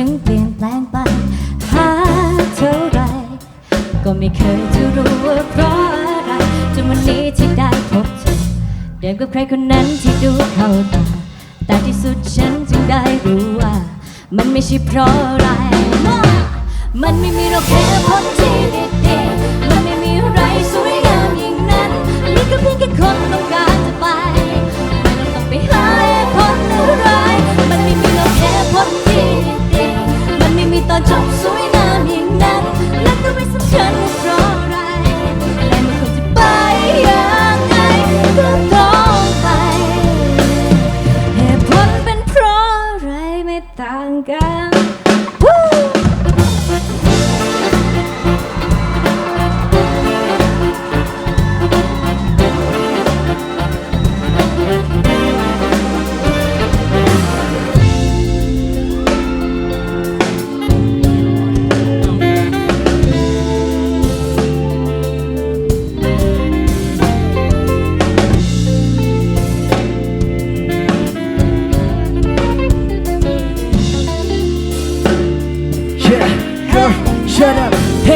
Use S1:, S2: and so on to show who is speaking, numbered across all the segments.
S1: ถึงเปลี่ยนแปลงไป หาเท่าไร ก็ไม่เคยจะรู้ว่าเพราะอะไรจนวันนี้ที่ได้พบเธอ เดินกับใครคนนั้นที่ดูเข้าตา แต่ที่สุดฉันจึงได้รู้ว่า มันไม่ใช่เพราะอะไร มันไม่มีหรอกเหตุผลที่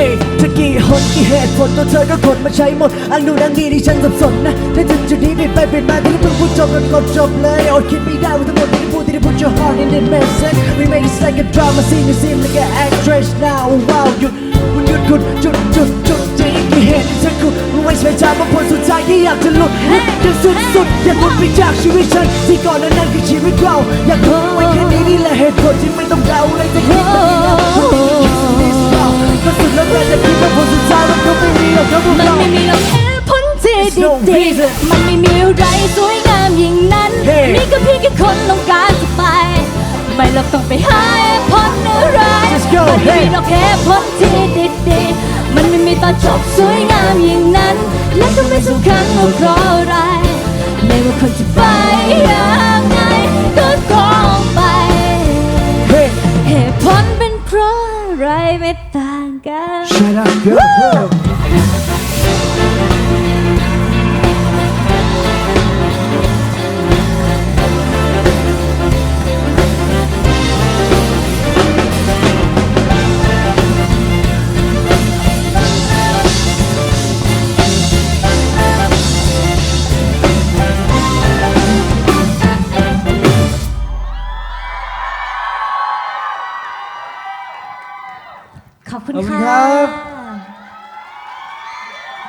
S2: up Hey ตะกี้หนกี่เหตุผลตัวเธอก็กดมาใช้หมดอังดูนังดีที่ฉันสับสนนะถ้าถึงจุดนี้เปลี่ยนไปเปลี่ยนมาที่เพิ่งพูดจบแล้วกดจบเลยอดคิดไม่ได้ว่าทั้งหมดที่พูดที่ได้ put your heart in it makes sense we make it like a drama scene you seem like an actress now wow หยุดคุณหยุดคุณจุดจุดจุดจะอีกกี่เหตุที่ฉันคุณไว้ใช้ชาบางผลสุดท้ายที่อยากจะหลุดหลุดจนสุดสุดอยากหลุดไปจากชีวิตฉันที่ก่อนนั้นนั่นคือชีวิตเราอยากทนไว้แค่นี้นี่แหละเหตุผลที่ไม่ต้องเดาเลยจะคิดว่าดีแล้ก็สุด แล้วแต่จะคิดว่าผลสุดท้ายมันคงไม่มีหรอกครับพวก
S1: มัน
S2: เรา
S1: ไม่มีหรอกเหตุผลที่
S2: There's no
S1: ดี
S2: reason
S1: ๆมันไม่มีอะไรสวยงามอย่างนั้น
S2: Hey
S1: นี่ก็เพียงแค่คนต้องการจะไป ไม่หรอกต้องไปหาเหตุผลอะไร
S2: Let's go
S1: มันไม่มี
S2: Hey
S1: หรอกเหตุผลที่ดีๆ มันไม่มีตอนจบสวยงามอย่างนั้น และก็ไม่สำคัญว่าเพราะอะไร ไม่ว่าคนจะไปยังไงก็ต้องไป
S2: เฮ้
S1: เหตุผลเป็นเพราะอะไรไม่ต่างกัน
S2: Shut up.
S1: ขอบคุณ
S2: ขอบคุณ
S1: ค่ะ
S2: ครับ